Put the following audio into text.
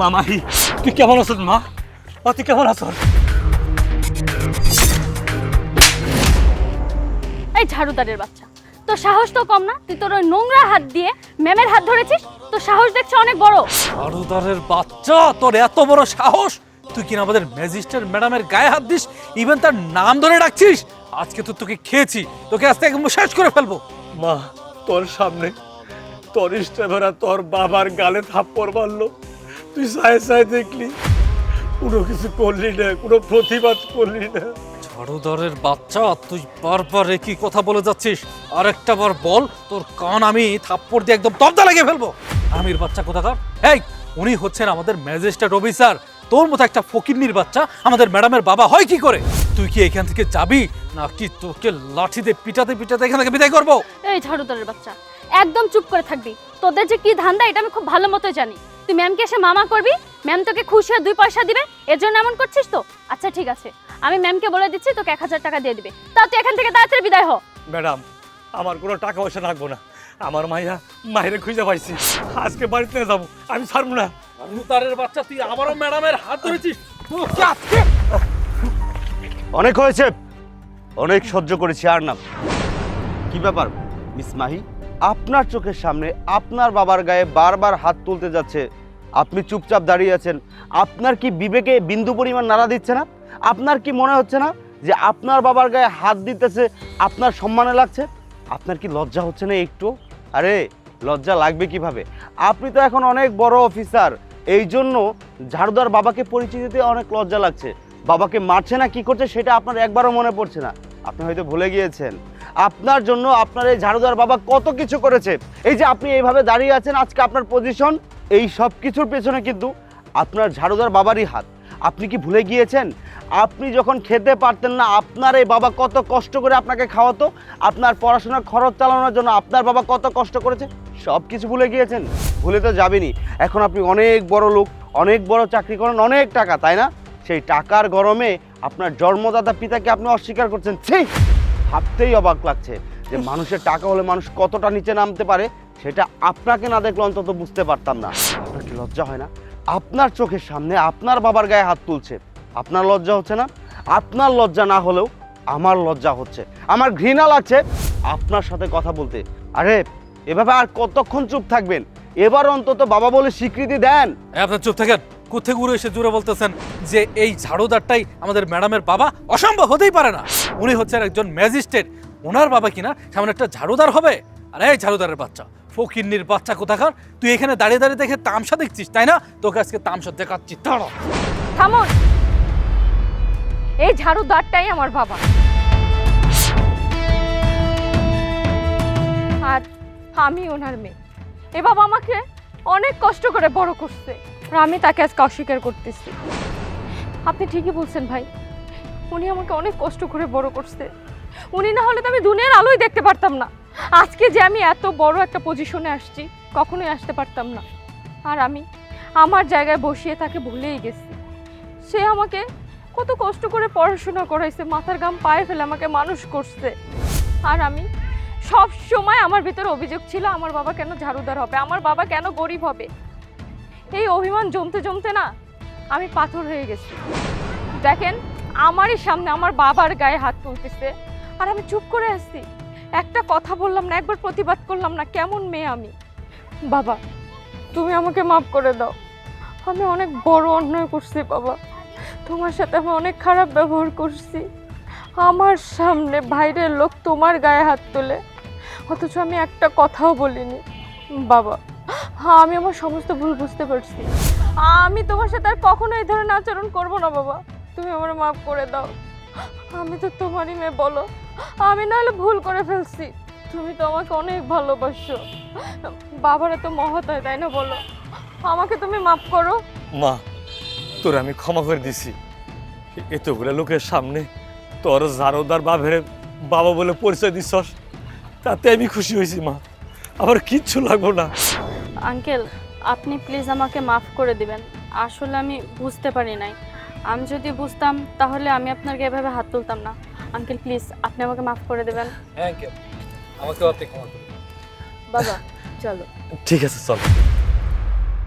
মামাহি তুই কেমন আছিস মা? ও তুই কেমন আছিস এই ঝাড়ুদারের বাচ্চা তোর সাহস তো কম না? তুই তোর ওই নোংরা হাত দিয়ে ম্যামের হাত ধরেছিস? তোর সাহস দেখছে অনেক বড়। ঝাড়ুদারের বাচ্চা তোর এত বড় সাহস? তুই কিনা আমাদের ম্যাজিস্ট্রেট ম্যাডামের গায়ে হাত দিস? ইভেন তার নাম ধরে ডাকছিস? আজকে তো তোকে খেয়েছি। তোকে আজকে একদম শেষ করে ফেলব। মা তোর সামনে তোর ইস্টেভেরা তোর বাবার গালে থাপ্পড় মারলো। তুই সায় সায় দেখলি। কোনো কিছু করলি না কোনো প্রতিবাদ করলি না। ঝাড়ুদারের বাচ্চা তুই বারবার একই কথা বলে যাচ্ছিস। আরেকটা বার বল তোর কান আমি থাপ্পড় দিয়ে একদম তবদা লাগিয়ে ফেলব। আমির বাচ্চা কোথাকার? এই উনি হচ্ছেন আমাদের ম্যাজিস্ট্রেট অফিসার। তোর মতো একটা ফকিরনির বাচ্চা আমাদের ম্যাডামের বাবা হয় কি করে? তুই কি এখান থেকে যাবি নাকি তোকে লাঠি দিয়ে পিটাতে পিটাতে এখান থেকে বিদায় করব? এই ঝাড়ুদারের বাচ্চা একদম চুপ করে থাকবি। তোদের যে কি ধান্দা এটা আমি খুব ভালো মতো জানি। তুই ম্যামকে এসে মামা করবি ম্যাম তোকে খুশি হয়ে দুই পয়সা দিবে এর জন্য এমন করছিস তো? আচ্ছা ঠিক আছে। আমি ম্যামকে বলে দিচ্ছি তোকে এক হাজার টাকা দিয়ে দিবে। তা তুই এখান থেকে তাড়াতাড়ি বিদায় হ। ম্যাডাম আমার কোনো টাকা পয়সা লাগবো না। আমার মাইয়া মায়ের খুঁজে পাইছি। আজকে বাড়িতে নিয়ে যাব আমি ছাড়বো না। ঝাড়ুদারের বাচ্চা তুই আবারও ম্যাডামের হাত ধরেছিস। অনেক হয়েছে। অনেক সহ্য করেছি আর না। কি ব্যাপার মিস মাহি? আপনার চোখের সামনে আপনার বাবার গায়ে বারবার হাত তুলতে যাচ্ছে। আপনি চুপচাপ দাঁড়িয়ে আছেন। আপনার কি বিবেকে বিন্দু পরিমাণ নাড়া দিচ্ছে না? আপনার কি মনে হচ্ছে না যে আপনার বাবার গায়ে হাত দিতেছে, আপনার সম্মানে লাগছে? আপনার কি লজ্জা হচ্ছে না একটু? আরে, লজ্জা লাগবে কীভাবে? আপনি তো এখন অনেক বড় অফিসার। এই জন্য ঝাড়ুদার বাবাকে পরিচয় দিতে অনেক লজ্জা লাগছে। বাবাকে মারছে না, কি করছে সেটা আপনার একবারও মনে পড়ছে না। আপনি হয়তো ভুলে গিয়েছেন। আপনার জন্য আপনার এই ঝাড়ুদার বাবা কত কিছু করেছে। এই যে আপনি এইভাবে দাঁড়িয়ে আছেন, আজকে আপনার পজিশন এই সব কিছুর পেছনে কিন্তু আপনার ঝাড়ুদার বাবারই হাত। আপনি কি ভুলে গিয়েছেন? আপনি যখন খেতে পারতেন না, আপনার এই বাবা কত কষ্ট করে আপনাকে খাওয়াতো, আপনার পড়াশোনার খরচ চালানোর জন্য আপনার বাবা কত কষ্ট করেছে, সব কিছু ভুলে গিয়েছেন? ভুলে তো যাবেনই। এখন আপনি অনেক বড় লোক, অনেক বড় চাকরি করেন, অনেক টাকা, তাই না? সেই টাকার গরমে আপনার জন্মদাতা পিতাকে আপনি অস্বীকার করছেন ঠিক ভাবতেই অবাক লাগছে যে মানুষের টাকা হলে মানুষ কতটা নিচে নামতে পারে সেটা আপনাকে না দেখলে অন্তত বুঝতে পারতাম না। আপনার কি লজ্জা হয় না? আপনার চোখের সামনে আপনার বাবার গায়ে হাত তুলছে। আপনার লজ্জা হচ্ছে না? আপনার লজ্জা না হলেও আমার লজ্জা হচ্ছে। আমার ঘৃণা লাগছে আপনার সাথে কথা বলতে। আরে এভাবে আর কতক্ষণ চুপ থাকবেন? এবার অন্তত বাবা বলে স্বীকৃতি দেন। আপনার চুপ থাকেন। কোথেকে ঘুরে এসে জুড়ে বলতেছেন যে এই ঝাড়ুদারটাই আমাদের ম্যাডামের বাবা? অসম্ভব হতেই পারে না। উনি হচ্ছেন একজন ম্যাজিস্ট্রেট। ওনার বাবা কিনা সামনে একটা ঝাড়ুদার হবে। আরে, এই ঝাড়ুদারের বাচ্চা। ফকিন্নির বাচ্চা কোথাকার? তুই এখানে দাঁড়িয়ে দাঁড়িয়ে দেখে তামসা দেখছিস, তাই না? তোকে আজকে তামসা দেখাচ্ছি, দাঁড়া। থামুন। এই ঝাড়ুদারটাই আমার বাবা। আর আমি ওনার মেয়ে। এ বাবা আমাকে অনেক কষ্ট করে বড় করছে। আর আমি তাকে আজকে অস্বীকার করতেছি। আপনি ঠিকই বলছেন ভাই। উনি আমাকে অনেক কষ্ট করে বড় করছে। উনি না হলে তো আমি দুনিয়ার আলোই দেখতে পারতাম না। আজকে যে আমি এত বড় একটা পজিশনে আসছি, কখনোই আসতে পারতাম না। আর আমি আমার জায়গায় বসিয়ে তাকে ভুলেই গেছি। সে আমাকে কত কষ্ট করে পড়াশোনা করাইছে, মাথার গাম পায়ে ফেলে আমাকে মানুষ করছে। আর আমি সব সময় আমার ভিতরে অভিযোগ ছিল, আমার বাবা কেন ঝাড়ুদার হবে? আমার বাবা কেন গরিব হবে? এই অভিমান জমতে জমতে না আমি পাথর হয়ে গেছি। দেখেন, আমারই সামনে আমার বাবার গায়ে হাত তুলতেছে। আর আমি চুপ করে আসছি একটা কথা বললাম না, একবার প্রতিবাদ করলাম না, কেমন মেয়ে আমি? বাবা, তুমি আমাকে মাফ করে দাও। আমি অনেক বড় অন্যায় করছি, বাবা। তোমার সাথে আমি অনেক খারাপ ব্যবহার করছি। আমার সামনে বাইরের লোক তোমার গায়ে হাত তোলে। অথচ আমি একটা কথাও বলিনি। বাবা হ্যাঁ আমি আমার সমস্ত ভুল বুঝতে পারছি। আমি তোমার সাথে আর কখনো এই ধরনের আচরণ করব না, বাবা। তুমি আমার মাফ করে দাও। আমি তো তোমারই মেয়ে, বলো। আমি নাহলে ভুল করে ফেলছি। তুমি তো আমাকে অনেক ভালোবাসো। বাবারা তো মহৎ হয়, তাই না, বলো? আমাকে তুমি মাফ করো। মা, তোর আমি ক্ষমা করে দিছি। এতগুলো লোকের সামনে তোর জারোদার বাপের বাবা বলে পরিচয় দিছস, তাতে আমি খুশি হয়েছি, মা। আমার কিচ্ছু লাগবো না। আঙ্কেল আপনি প্লিজ আমাকে মাফ করে দিবেন। আসলে আমি বুঝতে পারি নাই। আমি যদি বুঝতাম তাহলে আমি আপনাকে এভাবে হাত তুলতাম না। আঙ্কেল প্লিজ আপনি আমাকে মাফ করে দেবেন। হ্যাঁ আঙ্কেল আমাকে আপনি ক্ষমা করুন বাবা চলো। ঠিক আছে চল।